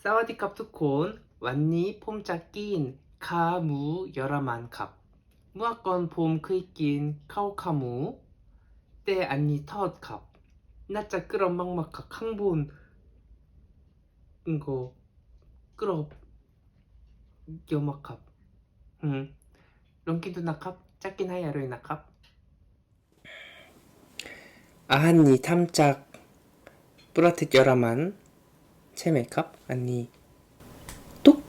사와디캅 투콘 완니 폼짝낀 카무 여라만캅 무아건 폼 크이낀 카오카무. 때 안니 터캅 나짜 끌어 막막카 캉본. 이거. 끌어 여마캅 응. 런키도 나캅 짝긴 하야로이 나캅 아한니 탐짝 뿌라텟 여라만 체메캅 아니 뚝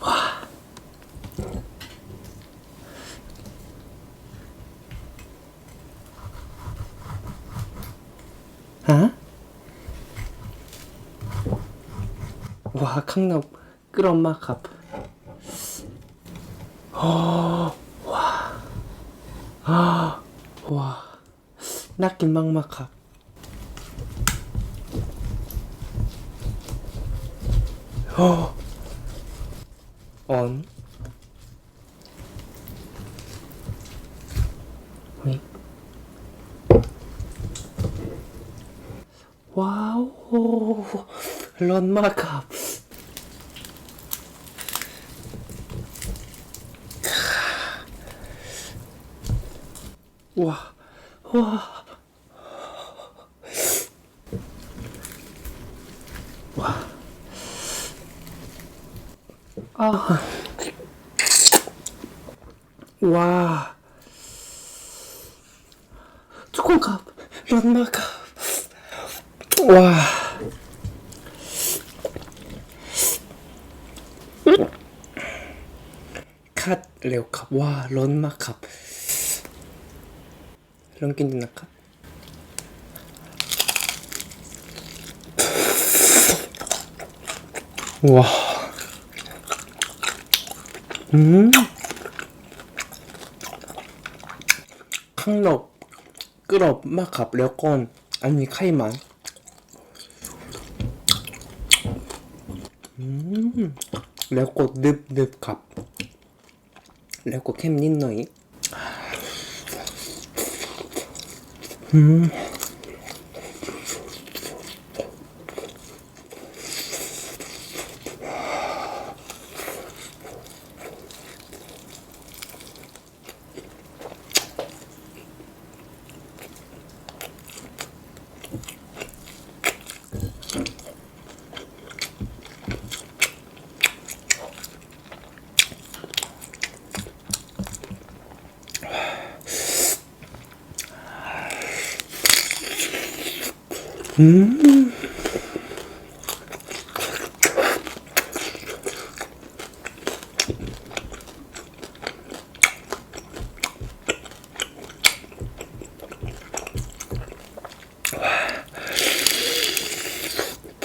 와. 아? 와, 강남 끌엄마 갑. 어, 와. 아, 와. 낙긴 막막 갑. 어. on wait 와우. 런마갑 와, 와, 와. 아. 와. 초콩갑, 런마갑. 와. 컷, 레오캅. 와, 런마캅. 런킨드나캅. 와. ข้างนอกกรอบมากครับแล้วก็อันนี้ไขมันแล้วก็ดึบดึบครับ แล้วก็เข้มนิดหน่อย อืม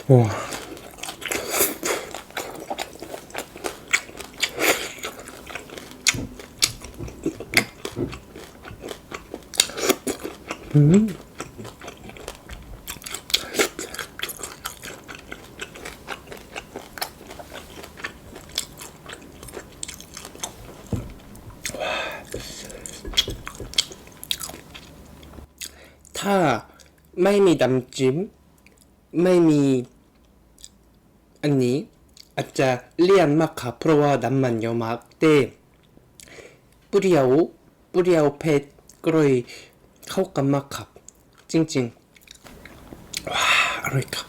와. 음.ถ้า ไม่มีดำจิ้มไม่มี อันนี้อาจจะเลี่ยนมากครับเพราะว่าน้ำมันเยอะมากแต่เปรี้ยวเปรี้ยวเผ็ดก็เลยเข้ากันมากครับ จริงๆ ว้าอร่อยครับ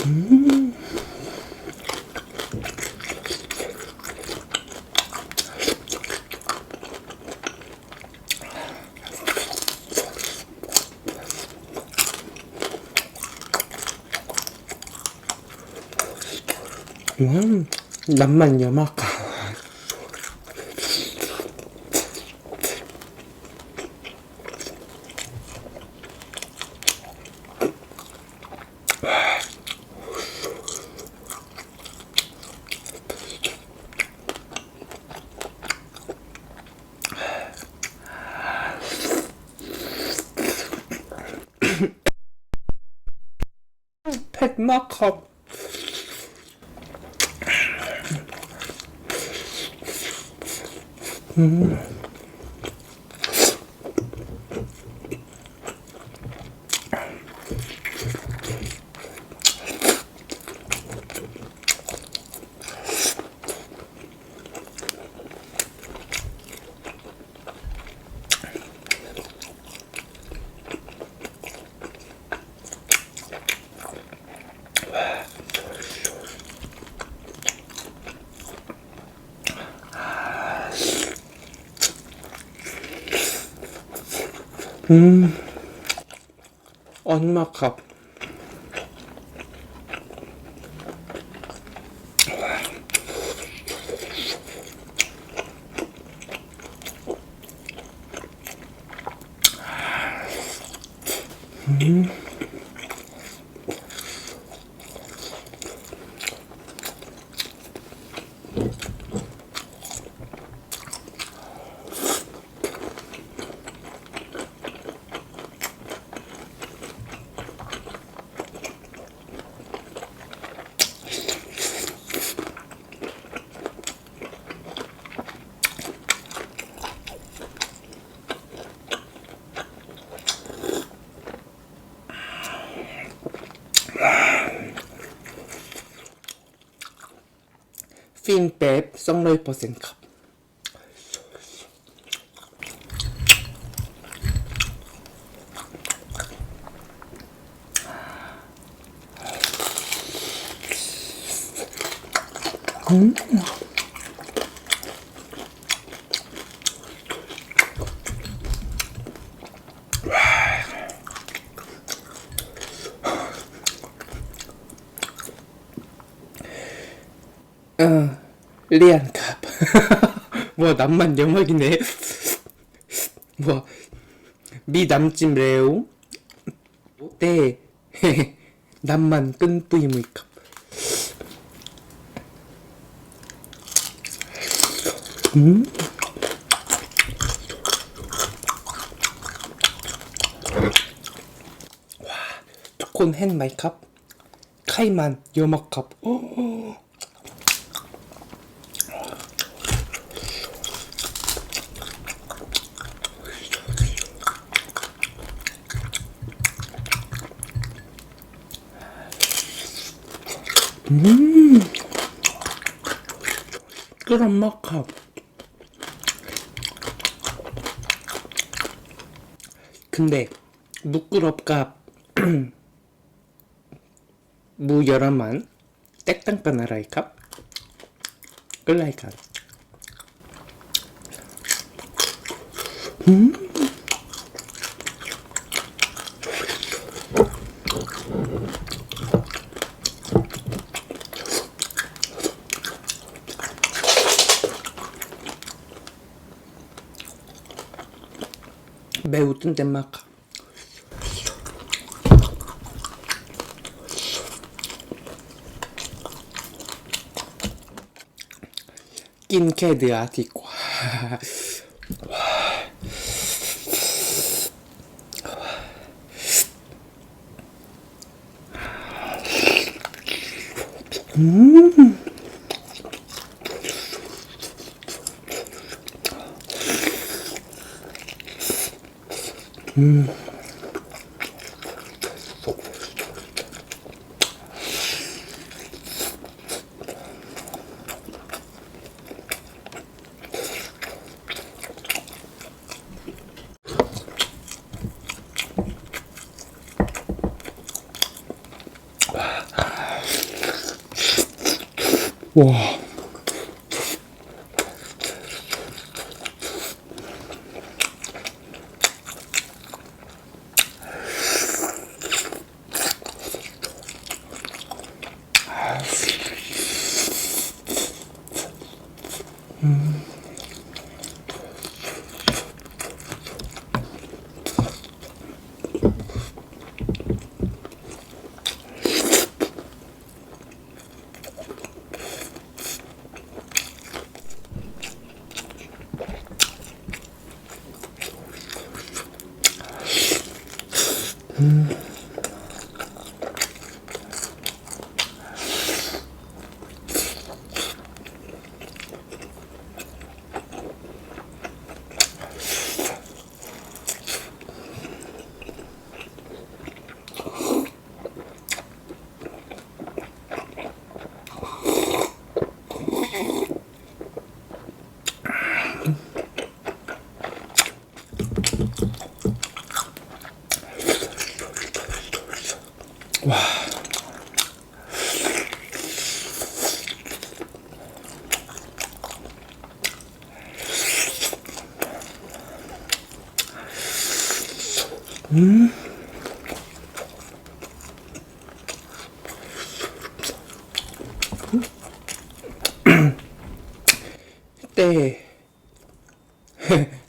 อืม 음, 낭만이야, 막. 팩 마컵 า 얼마 값? Xong rồi percent 값. 어, 리안 값. 뭐 남만 영역이네. 뭐 미남찜 레오. 네. 남만 끈뿌이 무이 값. 음. 와, 초콘 헨 마이 값. 카이만 값. 오. 그런 마카 근데 무끄럽가 무여러만 땡땅까 나라이캅? 끌라이캅 매 우 뜬데 마카 낀캐드 아티과. 와 เต้ 음. 음.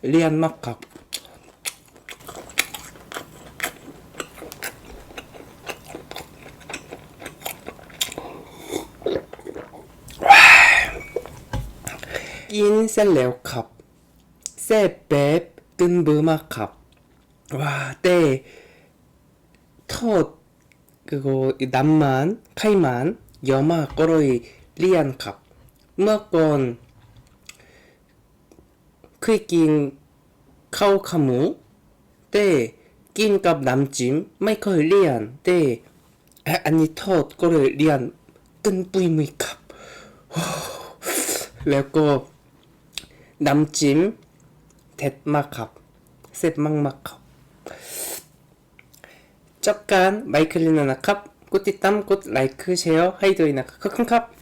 เลี่ยนมากครับ กินเสร็จแล้วครับเสร็จแบบตึนบือมากครับว้าเต้ทอด그거남만카이만여마꼬로이리안컵เมื่อก่อนเ คยกินข้าวขาหมูแต่กินกับน้ำจิ้มไม่เคยเลี่ยนแต่อันนี้ทอดก็เลยเลี่ยนตึนปุยมุยครับ แล้วก็น้ำจิ้มเด็ดมากครับเสร็จมากมากครับจบการไมค์คลินนะครับกดติดตามกดไลค์แชร์ให้ด้วยนะครับขอบคุณครับ